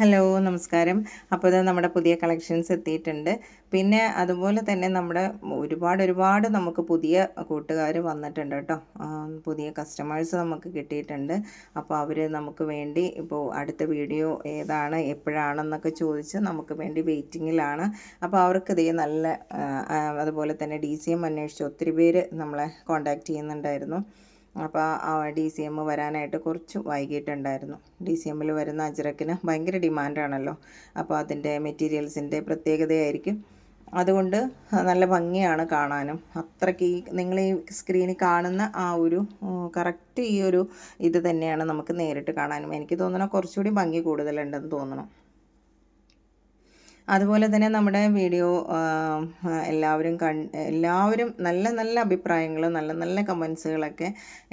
Hello നമസ്കാരം. അപ്പോൾ ഇത് നമ്മുടെ പുതിയ കളക്ഷൻസ് എത്തിയിട്ടുണ്ട്. പിന്നെ അതുപോലെ തന്നെ നമ്മുടെ ഒരുപാട് ഒരുപാട് നമുക്ക് പുതിയ കൂട്ടുകാർ വന്നിട്ടുണ്ട് കേട്ടോ. പുതിയ കസ്റ്റമേഴ്സ് നമുക്ക് കിട്ടിയിട്ടുണ്ട്. അപ്പോൾ അവർ നമുക്ക് വേണ്ടി ഇപ്പോൾ അടുത്ത വീഡിയോ ഏതാണ് എപ്പോഴാണെന്നൊക്കെ ചോദിച്ച് നമുക്ക് വേണ്ടി വെയിറ്റിങ്ങിലാണ്. അപ്പോൾ അവർക്ക് ഇതേ നല്ല അതുപോലെ തന്നെ ഡി സി എം അന്വേഷിച്ച് ഒത്തിരി പേര് നമ്മളെ കോൺടാക്റ്റ് ചെയ്യുന്നുണ്ടായിരുന്നു. അപ്പോൾ ആ ഡി സി എം വരാനായിട്ട് കുറച്ച് വൈകിട്ടുണ്ടായിരുന്നു ഡി സി എമ്മിൽ വരുന്ന അജ്രക്കിന് ഭയങ്കര ഡിമാൻഡാണല്ലോ. അപ്പോൾ അതിന്റെ മെറ്റീരിയൽസിന്റെ പ്രത്യേകതയായിരിക്കും. അതുകൊണ്ട് നല്ല ഭംഗിയാണ് കാണാനും. അത്രയ്ക്ക് ഈ നിങ്ങൾ ഈ സ്ക്രീനിൽ കാണുന്ന ആ ഒരു കറക്റ്റ് ഈ ഒരു ഇത് തന്നെയാണ് നമുക്ക് നേരിട്ട് കാണാനും. എനിക്ക് തോന്നണം കുറച്ചുകൂടി ഭംഗി കൂടുതലുണ്ടെന്ന് തോന്നണം അതുപോലെ തന്നെ നമ്മുടെ വീഡിയോ എല്ലാവരും കൺ എല്ലാവരും നല്ല നല്ല അഭിപ്രായങ്ങൾ നല്ല നല്ല കമൻസുകളൊക്കെ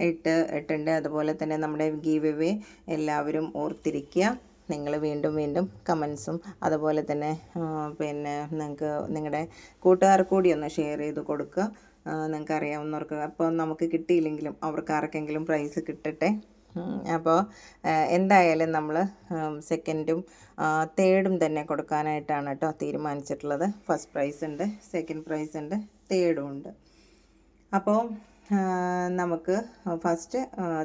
ഇട്ട് ഇട്ടുണ്ട് അതുപോലെ തന്നെ നമ്മുടെ ഗീവ് എവേ എല്ലാവരും ഓർത്തിരിക്കുക. നിങ്ങൾ വീണ്ടും വീണ്ടും കമൻസും അതുപോലെ തന്നെ പിന്നെ നിങ്ങൾക്ക് നിങ്ങളുടെ കൂട്ടുകാർക്ക് കൂടി ഒന്ന് ഷെയർ ചെയ്ത് കൊടുക്കുക. നിങ്ങൾക്ക് അറിയാവുന്നവർക്ക് അപ്പോൾ നമുക്ക് കിട്ടിയില്ലെങ്കിലും അവർക്ക് ആർക്കെങ്കിലും പ്രൈസ് കിട്ടട്ടെ. അപ്പോൾ എന്തായാലും നമ്മൾ സെക്കൻഡും തേർഡും തന്നെ കൊടുക്കാനായിട്ടാണ് കേട്ടോ തീരുമാനിച്ചിട്ടുള്ളത്. ഫസ്റ്റ് പ്രൈസ് ഉണ്ട് സെക്കൻഡ് പ്രൈസ് ഉണ്ട് തേർഡും ഉണ്ട്. അപ്പോൾ നമുക്ക് ഫസ്റ്റ്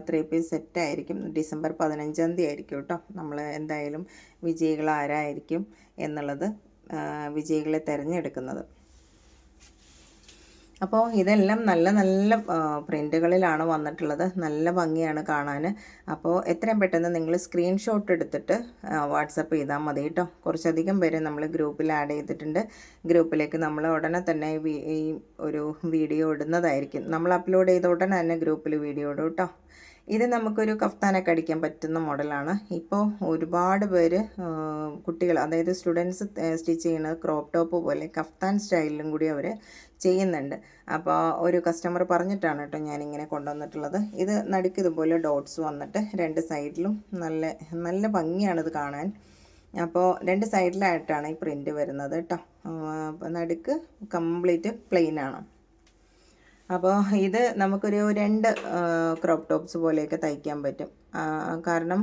ത്രീ പീസ് സെറ്റ് ആയിരിക്കും. ഡിസംബർ പതിനഞ്ചാം തീയതി ആയിരിക്കും കേട്ടോ. നമ്മൾ എന്തായാലും വിജയികൾ ആരായിരിക്കും എന്നുള്ളത് വിജയികളെ തിരഞ്ഞെടുക്കുന്നത്. അപ്പോൾ ഇതെല്ലാം നല്ല നല്ല പ്രിന്റുകളിലാണ് വന്നിട്ടുള്ളത്. നല്ല ഭംഗിയാണ് കാണാൻ അപ്പോൾ എത്രയും പെട്ടെന്ന് നിങ്ങൾ സ്ക്രീൻഷോട്ട് എടുത്തിട്ട് വാട്സപ്പ് ചെയ്താൽ മതി കേട്ടോ കുറച്ചധികം പേര് നമ്മൾ ഗ്രൂപ്പിൽ ആഡ് ചെയ്തിട്ടുണ്ട്. ഗ്രൂപ്പിലേക്ക് നമ്മൾ ഉടനെ തന്നെ ഈ ഒരു വീഡിയോ ഇടുന്നതായിരിക്കും. നമ്മൾ അപ്ലോഡ് ചെയ്ത ഉടനെ തന്നെ ഗ്രൂപ്പിൽ വീഡിയോ ഇടും കേട്ടോ ഇത് നമുക്കൊരു കഫ്താനൊക്കെ അടിക്കാൻ പറ്റുന്ന മോഡലാണ്. ഇപ്പോൾ ഒരുപാട് പേര് കുട്ടികൾ അതായത് സ്റ്റുഡൻസ് സ്റ്റിച്ച് ചെയ്യുന്ന ക്രോപ്പ് ടോപ്പ് പോലെ കഫ്താൻ സ്റ്റൈലിലും കൂടി അവർ ചെയ്യുന്നുണ്ട്. അപ്പോൾ ഒരു കസ്റ്റമർ പറഞ്ഞിട്ടാണ് കേട്ടോ ഞാനിങ്ങനെ കൊണ്ടുവന്നിട്ടുള്ളത്. ഇത് നടുക്ക് ഇതുപോലെ ഡോട്ട്സ് വന്നിട്ട് രണ്ട് സൈഡിലും നല്ല നല്ല ഭംഗിയാണിത് കാണാൻ. അപ്പോൾ രണ്ട് സൈഡിലായിട്ടാണ് ഈ പ്രിന്റ് വരുന്നത് കേട്ടോ. നടുക്ക് കംപ്ലീറ്റ് പ്ലെയിൻ ആണ്. അപ്പോൾ ഇത് നമുക്കൊരു രണ്ട് ക്രോപ്പ് ടോപ്സ് പോലെയൊക്കെ തയ്ക്കാൻ പറ്റും. കാരണം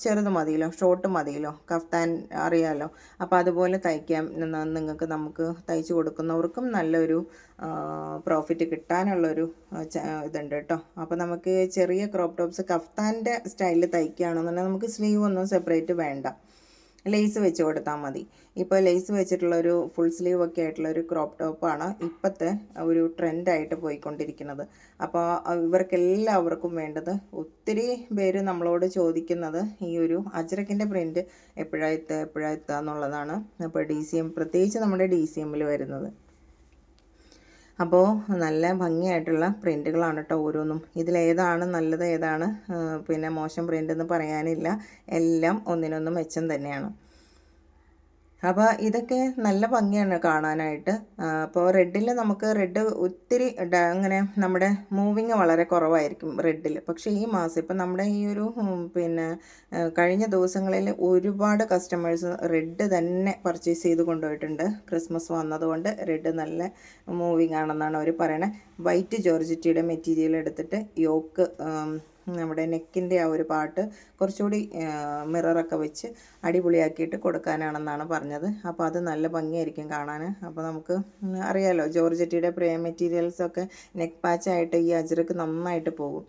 ചെറുത് മതിയല്ലോ ഷോർട്ട് മതിയല്ലോ കഫ്താൻ അറിയാമല്ലോ അപ്പോൾ അതുപോലെ തയ്ക്കാം ന- നിങ്ങൾക്ക് നമുക്ക് തയ്ച്ചു കൊടുക്കുന്നവർക്കും നല്ലൊരു പ്രോഫിറ്റ് കിട്ടാനുള്ളൊരു ഇതുണ്ട് കേട്ടോ. അപ്പോൾ നമുക്ക് ചെറിയ ക്രോപ്പ് ടോപ്സ് കഫ്താന്റെ സ്റ്റൈലിൽ തയ്ക്കുകയാണെന്നുണ്ടെങ്കിൽ നമുക്ക് സ്ലീവ് ഒന്നും സെപ്പറേറ്റ് വേണ്ട. ലേസ് വെച്ച് കൊടുത്താൽ മതി. ഇപ്പോൾ ലേസ് വെച്ചിട്ടുള്ള ഒരു ഫുൾ സ്ലീവ് ഒക്കെ ആയിട്ടുള്ള ഒരു ക്രോപ്പ് ടോപ്പാണ് ഇപ്പോഴത്തെ ഒരു ട്രെൻഡായിട്ട് പോയിക്കൊണ്ടിരിക്കുന്നത്. അപ്പോൾ ഇവർക്കെല്ലാവർക്കും വേണ്ടത് ഒത്തിരി പേര് നമ്മളോട് ചോദിക്കുന്നത് ഈ ഒരു അജ്രക്കിന്റെ പ്രിന്റ് എപ്പോഴാണ് എത്തുക എപ്പോഴാണ് എത്തുക എന്നുള്ളതാണ് അപ്പോൾ ഡി സി എം പ്രത്യേകിച്ച് നമ്മുടെ ഡി സി എമ്മിൽ വരുന്നത്. അപ്പോൾ നല്ല ഭംഗിയായിട്ടുള്ള പ്രിന്റുകളാണ് കേട്ടോ ഓരോന്നും. ഇതിലേതാണ് നല്ലത് ഏതാണ് പിന്നെ മോശം പ്രിന്റ് എന്ന് പറയാനില്ല. എല്ലാം ഒന്നിനൊന്നും മെച്ചം തന്നെയാണ്. അപ്പോൾ ഇതൊക്കെ നല്ല ഭംഗിയാണ് കാണാനായിട്ട്. അപ്പോൾ റെഡിൽ നമുക്ക് റെഡ് ഒത്തിരി അങ്ങനെ നമ്മുടെ മൂവിങ് വളരെ കുറവായിരിക്കും റെഡിൽ പക്ഷേ ഈ മാസം ഇപ്പം നമ്മുടെ ഈ ഒരു പിന്നെ കഴിഞ്ഞ ദിവസങ്ങളിൽ ഒരുപാട് കസ്റ്റമേഴ്സ് റെഡ് തന്നെ പർച്ചേസ് ചെയ്ത് കൊണ്ടുപോയിട്ടുണ്ട്. ക്രിസ്മസ് വന്നതുകൊണ്ട് റെഡ് നല്ല മൂവിങ് ആണെന്നാണ് അവർ പറയണത് വൈറ്റ് ജോർജിറ്റിയുടെ മെറ്റീരിയൽ എടുത്തിട്ട് യോക്ക് നമ്മുടെ നെക്കിന്റെ ആ ഒരു പാട്ട് കുറച്ചുകൂടി മിററൊക്കെ വെച്ച് അടിപൊളിയാക്കിയിട്ട് കൊടുക്കാനാണെന്നാണ് പറഞ്ഞത്. അപ്പോൾ അത് നല്ല ഭംഗിയായിരിക്കും കാണാൻ. അപ്പോൾ നമുക്ക് അറിയാലോ ജോർജറ്റിയുടെ പ്രേ മെറ്റീരിയൽസൊക്കെ നെക്ക് പാച്ചായിട്ട് ഈ അജ്രക്ക് നന്നായിട്ട് പോകും.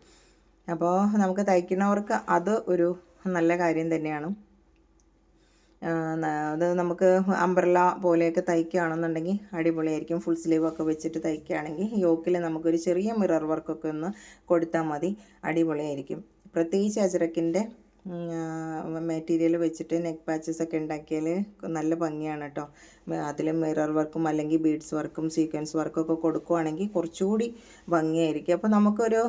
അപ്പോൾ നമുക്ക് തയ്ക്കുന്നവർക്ക് അത് ഒരു നല്ല കാര്യം തന്നെയാണ്. അത് നമുക്ക് അംബ്രല പോലെയൊക്കെ തയ്ക്കുകയാണെന്നുണ്ടെങ്കിൽ അടിപൊളിയായിരിക്കും. ഫുൾ സ്ലീവൊക്കെ വെച്ചിട്ട് തയ്ക്കുകയാണെങ്കിൽ യോക്കിൽ നമുക്കൊരു ചെറിയ മിറർ വർക്കൊക്കെ ഒന്ന് കൊടുത്താൽ മതി. അടിപൊളിയായിരിക്കും. പ്രത്യേകിച്ച് അജറക്കിന്റെ മെറ്റീരിയൽ വെച്ചിട്ട് നെക്ക് പാച്ചസ് ഒക്കെ ഉണ്ടാക്കിയാൽ നല്ല ഭംഗിയാണ് കേട്ടോ. അതിൽ മിറർ വർക്കും അല്ലെങ്കിൽ ബീഡ്സ് വർക്കും സീക്വൻസ് വർക്കൊക്കെ കൊടുക്കുവാണെങ്കിൽ കുറച്ചുകൂടി ഭംഗിയായിരിക്കും. അപ്പോൾ നമുക്കൊരു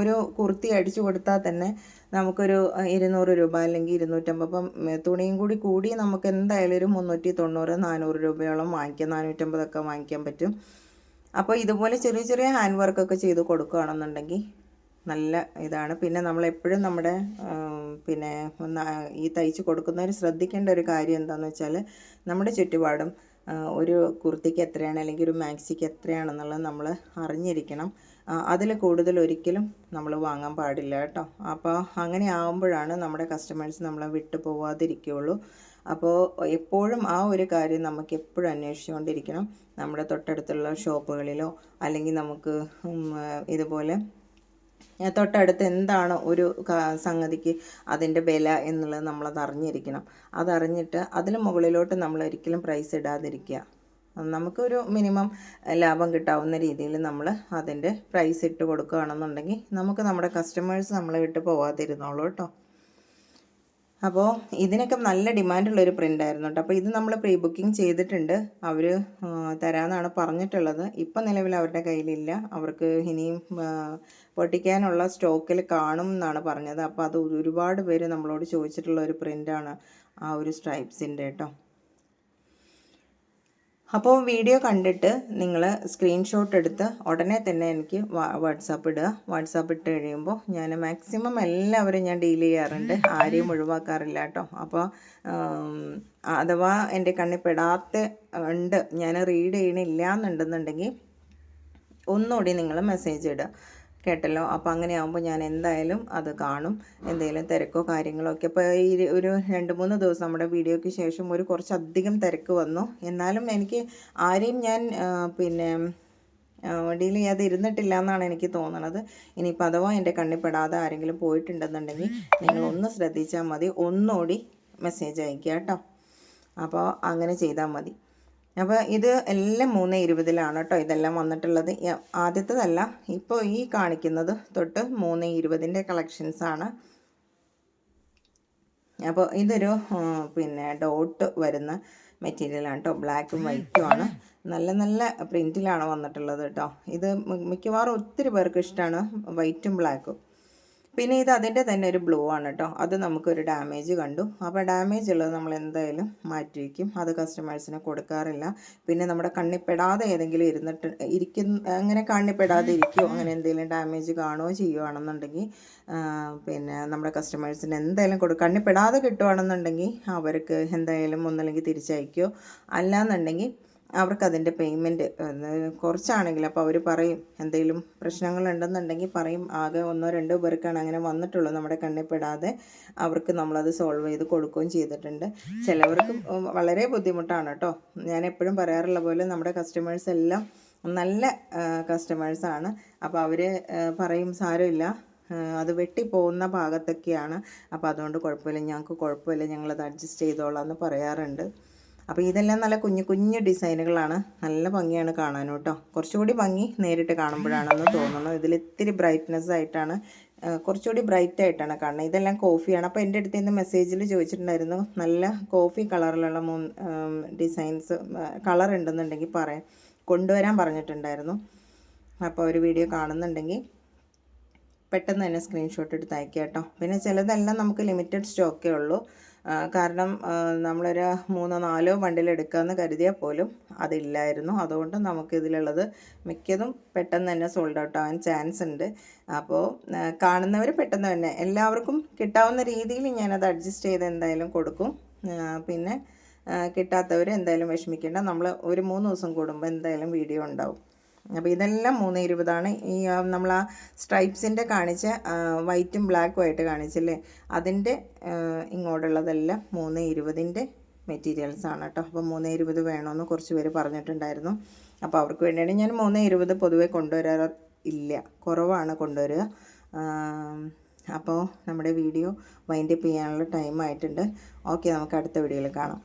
ഒരു കുർത്തി അടിച്ചു കൊടുത്താൽ തന്നെ നമുക്കൊരു ഇരുന്നൂറ് രൂപ അല്ലെങ്കിൽ ഇരുന്നൂറ്റമ്പത് അപ്പം തുണിയും കൂടി കൂടി നമുക്ക് എന്തായാലും ഒരു മുന്നൂറ്റി തൊണ്ണൂറ് നാനൂറ് രൂപയോളം വാങ്ങിക്കാം. നാനൂറ്റമ്പതൊക്കെ വാങ്ങിക്കാൻ പറ്റും. അപ്പോൾ ഇതുപോലെ ചെറിയ ചെറിയ ഹാൻഡ് വർക്കൊക്കെ ചെയ്ത് കൊടുക്കുകയാണെന്നുണ്ടെങ്കിൽ നല്ല ഇതാണ്. പിന്നെ നമ്മളെപ്പോഴും നമ്മുടെ പിന്നെ ഈ തയ്ച്ച് കൊടുക്കുന്നവർ ശ്രദ്ധിക്കേണ്ട ഒരു കാര്യം എന്താണെന്ന് വെച്ചാൽ നമ്മുടെ ചുറ്റുപാടും ഒരു കുർത്തിക്ക് എത്രയാണ് അല്ലെങ്കിൽ ഒരു മാക്സിക്ക് എത്രയാണെന്നുള്ളത് നമ്മൾ അറിഞ്ഞിരിക്കണം. അതിൽ കൂടുതൽ ഒരിക്കലും നമ്മൾ വാങ്ങാൻ പാടില്ല കേട്ടോ. അപ്പോൾ അങ്ങനെ ആകുമ്പോഴാണ് നമ്മുടെ കസ്റ്റമേഴ്സ് നമ്മളെ വിട്ടു പോവാതിരിക്കുകയുള്ളൂ. അപ്പോൾ എപ്പോഴും ആ ഒരു കാര്യം നമുക്ക് എപ്പോഴും അന്വേഷിച്ചുകൊണ്ടിരിക്കണം. നമ്മുടെ തൊട്ടടുത്തുള്ള ഷോപ്പുകളിലോ അല്ലെങ്കിൽ നമുക്ക് ഇതുപോലെ തൊട്ടടുത്ത് എന്താണ് ഒരു സംഗതിക്ക് അതിന്റെ വില എന്നുള്ളത് നമ്മളത് അറിഞ്ഞിരിക്കണം അതറിഞ്ഞിട്ട് അതിന് മുകളിലോട്ട് നമ്മൾ ഒരിക്കലും പ്രൈസ് ഇടാതിരിക്കുക. നമുക്കൊരു മിനിമം ലാഭം കിട്ടാവുന്ന രീതിയിൽ നമ്മൾ അതിന്റെ പ്രൈസ് ഇട്ട് കൊടുക്കുകയാണെന്നുണ്ടെങ്കിൽ നമുക്ക് നമ്മുടെ കസ്റ്റമേഴ്സ് നമ്മളെ വിട്ട് പോവാതിരുന്നോളൂ കേട്ടോ. അപ്പോൾ ഇതിനൊക്കെ നല്ല ഡിമാൻഡുള്ളൊരു പ്രിന്റ് ആയിരുന്നു കേട്ടോ. അപ്പോൾ ഇത് നമ്മൾ പ്രീ ബുക്കിംഗ് ചെയ്തിട്ടുണ്ട് അവർ തരാമെന്നാണ് പറഞ്ഞിട്ടുള്ളത്. ഇപ്പം നിലവിൽ അവരുടെ കയ്യിലില്ല. അവർക്ക് ഇനിയും പൊട്ടിക്കാനുള്ള സ്റ്റോക്കിൽ കാണും എന്നാണ് പറഞ്ഞത്. അപ്പോൾ അത് ഒരുപാട് പേര് നമ്മളോട് ചോദിച്ചിട്ടുള്ള ഒരു പ്രിന്റാണ് ആ ഒരു സ്ട്രൈപ്സിന്റെ കേട്ടോ. അപ്പോൾ വീഡിയോ കണ്ടിട്ട് നിങ്ങൾ സ്ക്രീൻഷോട്ട് എടുത്ത് ഉടനെ തന്നെ എനിക്ക് വാട്സാപ്പ് ഇടുക. വാട്സാപ്പ് ഇട്ട് കഴിയുമ്പോൾ ഞാൻ മാക്സിമം എല്ലാവരും ഞാൻ ഡീൽ ചെയ്യാറുണ്ട്. ആരെയും ഒഴിവാക്കാറില്ല കേട്ടോ. അപ്പോൾ അഥവാ എന്റെ കണ്ണിൽ പെടാത്ത ഉണ്ട് ഞാൻ റീഡ് ചെയ്യണില്ല എന്നുണ്ടെന്നുണ്ടെങ്കിൽ ഒന്നുകൂടി നിങ്ങൾ മെസ്സേജ് ഇടുക. കേട്ടല്ലോ. അപ്പോൾ അങ്ങനെ ആകുമ്പോൾ ഞാൻ എന്തായാലും അത് കാണും. എന്തെങ്കിലും തിരക്കോ കാര്യങ്ങളോ ഒക്കെ. ഇപ്പോൾ ഈ ഒരു രണ്ട് മൂന്ന് ദിവസം നമ്മുടെ വീഡിയോയ്ക്ക് ശേഷം ഒരു കുറച്ചധികം തിരക്ക് വന്നു. എന്നാലും എനിക്ക് ആരെയും ഞാൻ പിന്നെ ഡീൽ ചെയ്യാതെ ഇരുന്നിട്ടില്ല എന്നാണ് എനിക്ക് തോന്നുന്നത് ഇനിയിപ്പോൾ അഥവാ എന്റെ കണ്ണിൽ പെടാതെ ആരെങ്കിലും പോയിട്ടുണ്ടെന്നുണ്ടെങ്കിൽ നിങ്ങൾ ഒന്ന് ശ്രദ്ധിച്ചാൽ മതി. ഒന്നുകൂടി മെസ്സേജ് അയക്കുക കേട്ടോ. അപ്പോൾ അങ്ങനെ ചെയ്താൽ മതി. അപ്പോൾ ഇത് എല്ലാം മൂന്ന് ഇരുപതിലാണ് കേട്ടോ ഇതെല്ലാം വന്നിട്ടുള്ളത്. ആദ്യത്തതല്ല ഇപ്പോൾ ഈ കാണിക്കുന്നത് തൊട്ട് മൂന്ന് ഇരുപതിന്റെ കളക്ഷൻസാണ് അപ്പോൾ ഇതൊരു പിന്നെ ഡോട്ട് വരുന്ന മെറ്റീരിയലാണ് കേട്ടോ. ബ്ലാക്കും വൈറ്റും ആണ്. നല്ല നല്ല പ്രിന്റിലാണ് വന്നിട്ടുള്ളത് കേട്ടോ. ഇത് മിക്കവാറും ഒത്തിരി പേർക്ക് ഇഷ്ടമാണ് വൈറ്റും ബ്ലാക്കും പിന്നെ ഇത് അതിന്റെ തന്നെ ഒരു ബ്ലൂ ആണ് കേട്ടോ അത് നമുക്കൊരു ഡാമേജ് കണ്ടു. അപ്പോൾ ഡാമേജ് ഉള്ളത് നമ്മൾ എന്തായാലും മാറ്റി വയ്ക്കും അത് കസ്റ്റമേഴ്സിന് കൊടുക്കാറില്ല. പിന്നെ നമ്മുടെ കണ്ണിപ്പെടാതെ ഏതെങ്കിലും ഇരുന്നിട്ട് ഇരിക്കുന്ന അങ്ങനെ കണ്ണിപ്പെടാതെ ഇരിക്കുകയോ അങ്ങനെ എന്തെങ്കിലും ഡാമേജ് കാണുകയോ ചെയ്യുകയാണെന്നുണ്ടെങ്കിൽ പിന്നെ നമ്മുടെ കസ്റ്റമേഴ്സിന് എന്തായാലും കൊടുക്കും കണ്ണിപ്പെടാതെ കിട്ടുകയാണെന്നുണ്ടെങ്കിൽ അവർക്ക് എന്തായാലും ഒന്നല്ലെങ്കിൽ തിരിച്ചയക്കുകയോ അല്ലാന്നുണ്ടെങ്കിൽ അവർക്ക് അതിന്റെ പേയ്മെന്റ് കുറച്ചാണെങ്കിൽ അപ്പോൾ അവർ പറയും എന്തെങ്കിലും പ്രശ്നങ്ങളുണ്ടെന്നുണ്ടെങ്കിൽ പറയും. ആകെ ഒന്നോ രണ്ടോ പേർക്കാണ് അങ്ങനെ വന്നിട്ടുള്ളൂ നമ്മുടെ കണ്ണിൽപ്പെടാതെ അവർക്ക് നമ്മളത് സോൾവ് ചെയ്ത് കൊടുക്കുകയും ചെയ്തിട്ടുണ്ട്. ചിലവർക്ക് വളരെ ബുദ്ധിമുട്ടാണ് കേട്ടോ. ഞാൻ എപ്പോഴും പറയാറുള്ള പോലെ നമ്മുടെ കസ്റ്റമേഴ്സ് എല്ലാം നല്ല കസ്റ്റമേഴ്സാണ് അപ്പോൾ അവർ പറയും സാരമില്ല. അത് വെട്ടിപ്പോകുന്ന ഭാഗത്തൊക്കെയാണ്. അപ്പോൾ അതുകൊണ്ട് കുഴപ്പമില്ല. ഞങ്ങൾക്ക് കുഴപ്പമില്ല. ഞങ്ങളത് അഡ്ജസ്റ്റ് ചെയ്തോളാം എന്ന് പറയാറുണ്ട്. അപ്പോൾ ഇതെല്ലാം നല്ല കുഞ്ഞു കുഞ്ഞു ഡിസൈനുകളാണ്. നല്ല ഭംഗിയാണ് കാണാനും കേട്ടോ കുറച്ചുകൂടി ഭംഗി നേരിട്ട് കാണുമ്പോഴാണെന്ന് തോന്നുന്നു. ഇതിൽ ഇത്തിരി ബ്രൈറ്റ്നെസ് ആയിട്ടാണ് കുറച്ചുകൂടി ബ്രൈറ്റ് ആയിട്ടാണ് കാണുന്നത്. ഇതെല്ലാം കോഫിയാണ് അപ്പോൾ എന്റെ അടുത്ത് നിന്ന് മെസ്സേജിൽ ചോദിച്ചിട്ടുണ്ടായിരുന്നു നല്ല കോഫി കളറിലുള്ള മൂന്ന് ഡിസൈൻസ് കളർ ഉണ്ടെന്നുണ്ടെങ്കിൽ പറയാം. കൊണ്ടുവരാൻ പറഞ്ഞിട്ടുണ്ടായിരുന്നു. അപ്പോൾ ഒരു വീഡിയോ കാണുന്നുണ്ടെങ്കിൽ പെട്ടെന്ന് തന്നെ സ്ക്രീൻഷോട്ട് എടുത്ത് അയക്കാം കേട്ടോ പിന്നെ ചിലതെല്ലാം നമുക്ക് ലിമിറ്റഡ് സ്റ്റോക്കേ ഉള്ളൂ. കാരണം നമ്മളൊരു മൂന്നോ നാലോ വണ്ടിയിലെടുക്കാമെന്ന് കരുതിയാൽ പോലും അതില്ലായിരുന്നു. അതുകൊണ്ട് നമുക്കിതിലുള്ളത് മിക്കതും പെട്ടെന്ന് തന്നെ സോൾഡ് ഔട്ട് ആവാൻ ചാൻസ് ഉണ്ട്. അപ്പോൾ കാണുന്നവർ പെട്ടെന്ന് തന്നെ എല്ലാവർക്കും കിട്ടാവുന്ന രീതിയിൽ ഞാനത് അഡ്ജസ്റ്റ് ചെയ്ത് എന്തായാലും കൊടുക്കും. പിന്നെ കിട്ടാത്തവർ എന്തായാലും വിഷമിക്കേണ്ട. നമ്മൾ ഒരു മൂന്ന് ദിവസം കൂടുമ്പോൾ എന്തായാലും വീഡിയോ ഉണ്ടാവും. അപ്പോൾ ഇതെല്ലാം മൂന്ന് ഇരുപതാണ്. ഈ നമ്മൾ ആ സ്ട്രൈപ്സിന്റെ കാണിച്ച വൈറ്റും ബ്ലാക്കും ആയിട്ട് കാണിച്ചില്ലേ? അതിന്റെ ഇങ്ങോട്ടുള്ളതെല്ലാം മൂന്ന് ഇരുപതിന്റെ മെറ്റീരിയൽസ് ആണ് കേട്ടോ. അപ്പോൾ മൂന്ന് ഇരുപത് വേണമെന്ന് കുറച്ച് പേര് പറഞ്ഞിട്ടുണ്ടായിരുന്നു. അപ്പോൾ അവർക്ക് വേണ്ടിയാണ് ഞാൻ മൂന്ന് ഇരുപത് പൊതുവെ കൊണ്ടുവരാറ് ഇല്ല. കുറവാണ് കൊണ്ടുവരിക. അപ്പോൾ നമ്മുടെ വീഡിയോ വൈൻഡപ്പ് ചെയ്യാനുള്ള ടൈം ആയിട്ടുണ്ട്. ഓക്കെ നമുക്ക് അടുത്ത വീഡിയോയിൽ കാണാം.